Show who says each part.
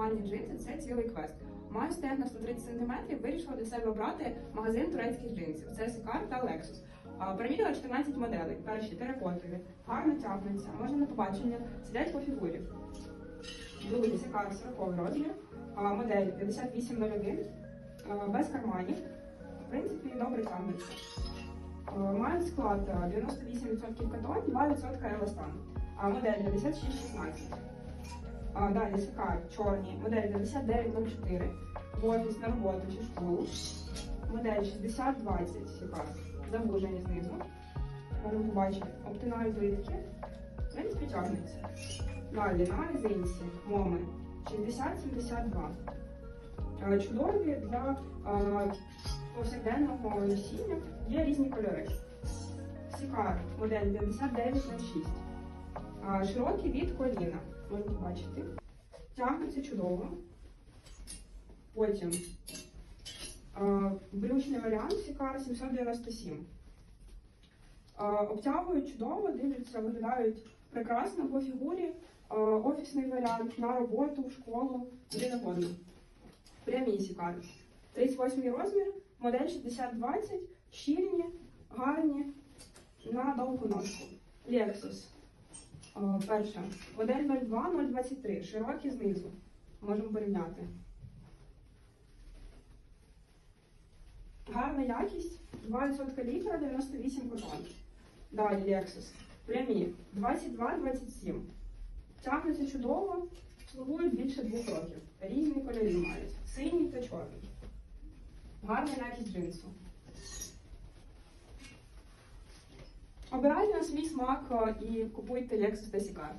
Speaker 1: нормальні джинси це цілий квест. Маю стенд на 130 см, вирішила для себе обрати магазин турецьких джинсів. Це Сикар та Lexus. А, 14 моделей. Перші теракотові, гарно тягнуться, можна на побачення, сидять по фігурі. Другий Сикар 40 розмір, модель 5801, без карманів. В принципі, добре тягнуться. Мають склад 98% катон, 2% еластан. А модель 5616. А, далі Сикар чорні, модель 5904, в офіс на роботу чи школу. Модель 6020 Сикар, завужені знизу. Можемо побачити, обтинають литки, в принципі тягнеться. Далі на резинці моми 6072. Е, Чудові для е, повсякденного носіння є різні кольори. Сікар модель 5906. А, Широкий від коліна. Можна побачити. Тягнуться чудово. Потім а, брючний варіант Сікар 797. Обтягують чудово, дивляться, виглядають прекрасно по фігурі. Офісний варіант на роботу, в школу, де завгодно. Прямі Сікар. 38 розмір, модель 6020, щільні, гарні, на довгу ножку. Lexus. О, перша. Модель 02-023, широкі знизу. Можемо порівняти. Гарна якість, 2% літра, 98 котон. Далі Lexus. Прямі 22-27. Тягнуться чудово, слугують більше двох років. Різні кольори мають. Синій та чорний. Гарна якість джинсу. Обирайте на свій смак е, і купуйте Lexus та Сікар.